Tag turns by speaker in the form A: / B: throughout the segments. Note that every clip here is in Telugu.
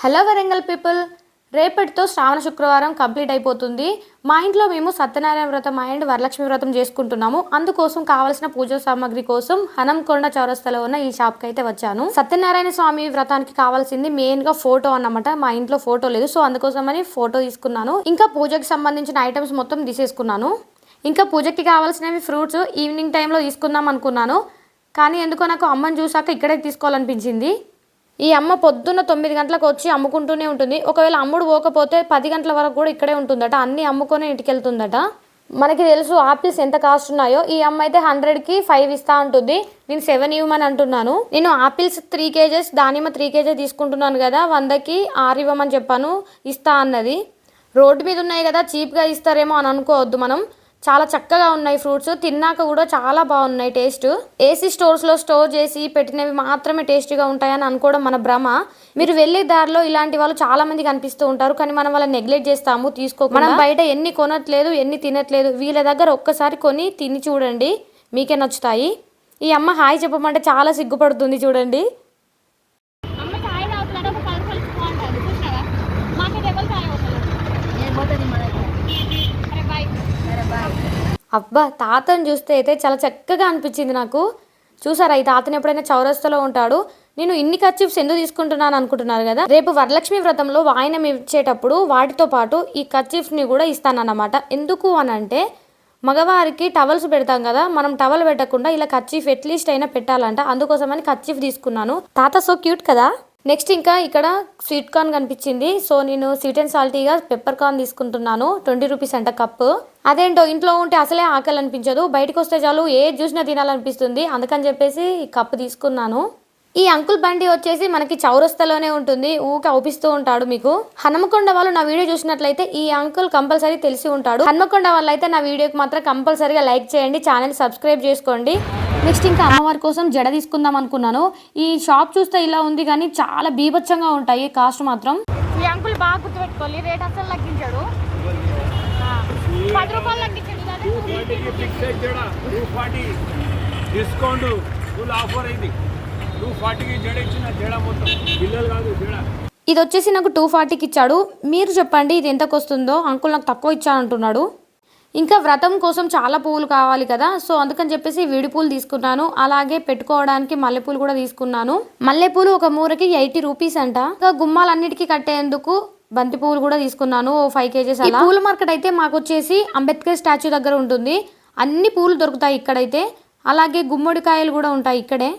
A: Hello Warangal people. రేపటితో శ్రావణ శుక్రవారం కంప్లీట్ అయిపోతుంది. మా ఇంట్లో మేము సత్యనారాయణ వ్రతం అండ్ వరలక్ష్మి వ్రతం చేసుకుంటున్నాము. అందుకోసం కావాల్సిన పూజా సామాగ్రి కోసం హనంకొండ చౌరస్తలో ఉన్న ఈ షాప్కి అయితే వచ్చాను. సత్యనారాయణ స్వామి వ్రతానికి కావాల్సింది మెయిన్గా ఫోటో అన్నమాట. మా ఇంట్లో ఫోటో లేదు. సో అందుకోసమని ఫోటో తీసుకున్నాను. ఇంకా పూజకి సంబంధించిన ఐటమ్స్ మొత్తం తీసేసుకున్నాను. ఇంకా పూజకి కావాల్సినవి ఫ్రూట్స్ ఈవినింగ్ టైంలో తీసుకుందాం అనుకున్నాను. కానీ ఎందుకో నాకు అమ్మని చూసాక ఇక్కడే తీసుకోవాలనిపించింది. ఈ అమ్మ పొద్దున్న తొమ్మిది గంటలకు వచ్చి అమ్ముకుంటూనే ఉంటుంది. ఒకవేళ అమ్ముడు పోకపోతే పది గంటల వరకు కూడా ఇక్కడే ఉంటుందట. అన్ని అమ్ముకొని ఇంటికి వెళ్తుందట మనకి తెలుసు ఆపిల్స్ ఎంత కాస్ట్ ఉన్నాయో. ఈ అమ్మ అయితే హండ్రెడ్కి ఫైవ్ ఇస్తా ఉంటుంది నేను సెవెన్ ఇవ్వమని అంటున్నాను. నేను ఆపిల్స్ త్రీ కేజెస్ దానిమ్మ త్రీ కేజెస్ తీసుకుంటున్నాను కదా. వందకి ఆరు ఇవ్వమని చెప్పాను. ఇస్తా అన్నది. రోడ్డు మీద ఉన్నాయి కదా చీప్గా ఇస్తారేమో అని అనుకోవద్దు మనం. చాలా చక్కగా ఉన్నాయి ఫ్రూట్స్. తిన్నాక కూడా చాలా బాగున్నాయి టేస్ట్. ఏసీ స్టోర్స్లో స్టోర్ చేసి పెట్టినవి మాత్రమే టేస్టీగా ఉంటాయని అనుకోవడం మన భ్రమ. మీరు వెళ్ళే దారిలో ఇలాంటి వాళ్ళు చాలా మంది కనిపిస్తూ ఉంటారు. కానీ మనం వాళ్ళని నెగ్లెక్ట్ చేస్తాము తీసుకో మనం బయట ఎన్ని కొనట్లేదు ఎన్ని తినట్లేదు వీళ్ళ దగ్గర ఒక్కసారి కొని తిని చూడండి. మీకే నచ్చుతాయి. ఈ అమ్మ హాయ్ చెప్పమంటే చాలా సిగ్గుపడుతుంది చూడండి
B: అమ్మ చాయ్ తాగుతున్నాడు ఒక పది రూపాయలు బాగుంటుంది చూసినావా మాకు ఎవరు చాయ్ అవుతుంది అరే బాయ్ సరే బాయ్
A: అబ్బా తాతను చూస్తే అయితే చాలా చక్కగా అనిపించింది నాకు. చూసారా ఈ తాతను ఎప్పుడైనా చౌరస్తలో ఉంటాడు? నేను ఇన్ని కర్చీఫ్స్ ఎందుకు తీసుకుంటున్నాను అనుకుంటున్నారు కదా? రేపు వరలక్ష్మి వ్రతంలో వాయనం ఇచ్చేటప్పుడు వాటితో పాటు ఈ కర్చీఫ్ని కూడా ఇస్తానన్నమాట. ఎందుకు అని అంటే మగవారికి టవల్స్ పెడతాం కదా మనం టవల్ పెట్టకుండా ఇలా కర్చీఫ్ ఎట్లీస్ట్ అయినా పెట్టాలంట. అందుకోసమని కర్చీఫ్ తీసుకున్నాను. తాత సో క్యూట్ కదా? నెక్స్ట్ ఇంకా ఇక్కడ స్వీట్ కార్న్ కనిపించింది. సో నేను స్వీట్ అండ్ సాల్టీగా పెప్పర్ కార్న్ తీసుకుంటున్నాను. ట్వంటీ రూపీస్ అంట కప్పు. అదేంటో ఇంట్లో ఉంటే అసలే ఆకలి అనిపించదు. బయటకు వస్తే చాలు ఏ చూసినా తినాలనిపిస్తుంది. అందుకని చెప్పేసి ఈ కప్పు తీసుకున్నాను. ఈ అంకుల్ బండి వచ్చేసి మనకి చౌరస్తలోనే ఉంటుంది. ఊకే అవుపిస్తూ ఉంటాడు మీకు. హనుమకొండ వాళ్ళు నా వీడియో చూసినట్లయితే ఈ అంకుల్ కంపల్సరీ తెలిసి ఉంటాడు. హనుమకొండ వాళ్ళు అయితే నా వీడియోకి మాత్రం కంపల్సరీగా లైక్ చేయండి. ఛానల్ సబ్స్క్రైబ్ చేసుకోండి. నెక్స్ట్ ఇంకా అమ్మవారి కోసం జడ తీసుకుందాం అనుకున్నాను. ఈ షాప్ చూస్తే ఇలా ఉంది కానీ చాలా బీభత్సంగా ఉంటాయి. కాస్ట్ మాత్రం.
B: ఈ అంకుల్ బాగా గుర్తుపెట్టుకోవాలి. రేట్ అసలు తగ్గించాడు. పది రూపాయలు తగ్గించాడు కదా.
C: ఫార్టీకి ఫిక్స్ జడ. Two forty discount full offer అయింది. టూ ఫార్టీకి జడ ఇచ్చిన జడ మొత్తం పిల్లలు కాదు జడ.
A: ఇది వచ్చేసి నాకు టూ ఫార్టీకి ఇచ్చాడు. మీరు చెప్పండి ఇది ఎంతకు వస్తుందో? అంకుల్ నాకు తక్కువ ఇచ్చానంటున్నాడు. ఇంకా వ్రతం కోసం చాలా పువ్వులు కావాలి కదా సో అందుకని చెప్పేసి విడి పూలు తీసుకున్నాను. అలాగే పెట్టుకోవడానికి మల్లెపూలు కూడా తీసుకున్నాను. మల్లెపూలు ఒక మూరకి ఎయిటీ రూపీస్ అంట. ఇంకా గుమ్మాలన్నిటికీ కట్టేందుకు బంతి పువ్వులు కూడా తీసుకున్నాను ఓ ఫైవ్ కేజెస్ అలా. పూల మార్కెట్ అయితే మాకు వచ్చేసి అంబేద్కర్ స్టాచ్యూ దగ్గర ఉంటుంది. అన్ని పూలు దొరుకుతాయి ఇక్కడైతే. అలాగే గుమ్మడికాయలు కూడా ఉంటాయి ఇక్కడే.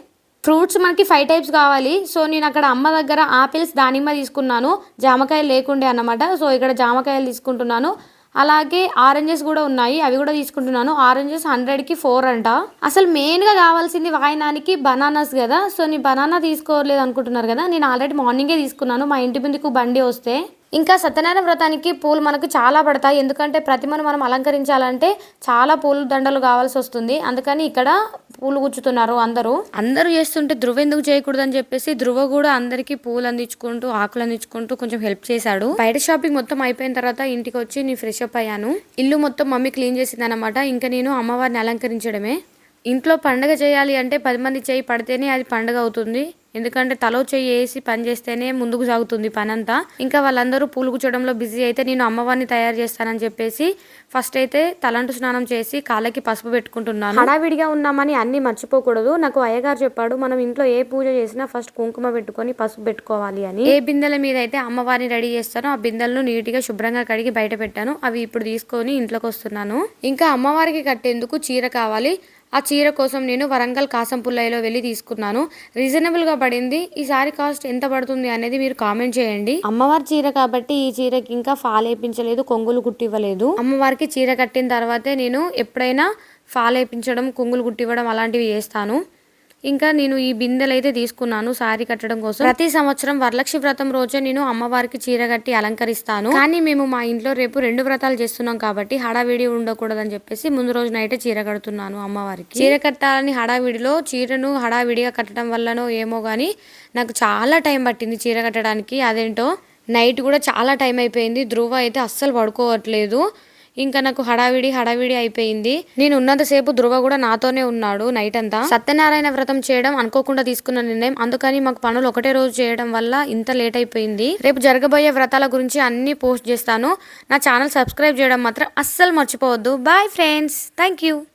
A: ఫ్రూట్స్ మనకి ఫైవ్ టైప్స్ కావాలి. సో నేను అక్కడ అమ్మ దగ్గర ఆపిల్స్ దానిమ్మ తీసుకున్నాను. జామకాయలు లేకుండే అన్నమాట. సో ఇక్కడ జామకాయలు తీసుకుంటున్నాను. అలాగే ఆరెంజెస్ కూడా ఉన్నాయి అవి కూడా తీసుకుంటున్నాను. ఆరెంజెస్ హండ్రెడ్కి ఫోర్ అంట. అసలు మెయిన్గా కావాల్సింది వాయినానికి బనానాస్ కదా. సో నేను బనానా తీసుకోలేదు అనుకుంటున్నారు కదా. నేను ఆల్రెడీ మార్నింగే తీసుకున్నాను. మా ఇంటి ముందుకు బండి వస్తే ఇంకా సత్యనారాయణ వ్రతానికి పూలు మనకు చాలా పడతాయి. ఎందుకంటే ప్రతిమను మనం అలంకరించాలంటే చాలా పూల దండలు కావాల్సి వస్తుంది. అందుకని ఇక్కడ పూలు గుచ్చుతున్నారు అందరూ. అందరూ చేస్తుంటే ధృవ ఎందుకు చేయకూడదు అని చెప్పేసి ధృవ కూడా అందరికి పూలు అందించుకుంటూ ఆకులు అందించుకుంటూ కొంచెం హెల్ప్ చేశాడు. బయట షాపింగ్ మొత్తం అయిపోయిన తర్వాత ఇంటికి వచ్చి నేను ఫ్రెష్ అప్ అయ్యాను. ఇల్లు మొత్తం మమ్మీ క్లీన్ చేసింది అనమాట ఇంకా నేను అమ్మవారిని అలంకరించడమే. ఇంట్లో పండగ చేయాలి అంటే పది మంది చేయి పడితేనే అది పండగ అవుతుంది. ఎందుకంటే తలో చెయ్యి వేసి పని చేస్తేనే ముందుకు సాగుతుంది పని అంతా ఇంకా వాళ్ళందరూ పూలు కూర్చోడంలో బిజీ అయితే నేను అమ్మవారిని తయారు చేస్తానని చెప్పేసి ఫస్ట్ అయితే తలంటు స్నానం చేసి కాళ్ళకి పసుపు పెట్టుకుంటున్నాను. హడావిడిగా ఉన్నామని అన్ని మర్చిపోకూడదు. నాకు అయ్యగారు చెప్పాడు మనం ఇంట్లో ఏ పూజ చేసినా ఫస్ట్ కుంకుమ పెట్టుకొని పసుపు పెట్టుకోవాలి అని. ఏ బిందెల మీద అయితే అమ్మవారిని రెడీ చేస్తానో ఆ బిందెలను నీట్గా శుభ్రంగా కడిగి బయట పెట్టాను. అవి ఇప్పుడు తీసుకొని ఇంట్లోకి వస్తున్నాను. ఇంకా అమ్మవారికి కట్టేందుకు చీర కావాలి. ఆ చీర కోసం నేను వరంగల్ కాసంపుల్లయ్యలో వెళ్ళి తీసుకున్నాను. రీజనబుల్గా పడింది. ఈ సారీ కాస్ట్ ఎంత పడుతుంది అనేది మీరు కామెంట్ చేయండి. అమ్మవారి చీర కాబట్టి ఈ చీరకి ఇంకా ఫాల్ వేయించలేదు కొంగులు కుట్టివ్వలేదు. అమ్మవారికి చీర కట్టిన తర్వాతే నేను ఎప్పుడైనా ఫాల్ వేయించడం కొంగులు కుట్టివ్వడం అలాంటివి చేస్తాను. ఇంకా నేను ఈ బిందెలు అయితే తీసుకున్నాను సారీ కట్టడం కోసం. ప్రతి సంవత్సరం వరలక్ష్మి వ్రతం రోజే నేను అమ్మవారికి చీర కట్టి అలంకరిస్తాను. కానీ మేము మా ఇంట్లో రేపు రెండు వ్రతాలు చేస్తున్నాం కాబట్టి హడావిడి ఉండకూడదని చెప్పేసి ముందు రోజు అయితే చీర కడుతున్నాను అమ్మవారికి. చీర కట్టాలని హడావిడిలో చీరను హడావిడిగా కట్టడం వల్లనో ఏమో కానీ నాకు చాలా టైం పట్టింది చీర కట్టడానికి. అదేంటో? నైట్ కూడా చాలా టైం అయిపోయింది. ధ్రువ అయితే అస్సలు పడుకోవట్లేదు. ఇంకా నాకు హడావిడి హడావిడి అయిపోయింది. నేను ఉన్నంతసేపు ధృవ కూడా నాతోనే ఉన్నాడు నైట్ అంతా. సత్యనారాయణ వ్రతం చేయడం అనుకోకుండా తీసుకున్న నిర్ణయం. అందుకని మాకు పనులు ఒకటే రోజు చేయడం వల్ల ఇంత లేట్ అయిపోయింది. రేపు జరగబోయే వ్రతాల గురించి అన్ని పోస్ట్ చేస్తాను. నా ఛానల్ సబ్స్క్రైబ్ చేయడం మాత్రం అస్సలు మర్చిపోవద్దు. Bye friends thank you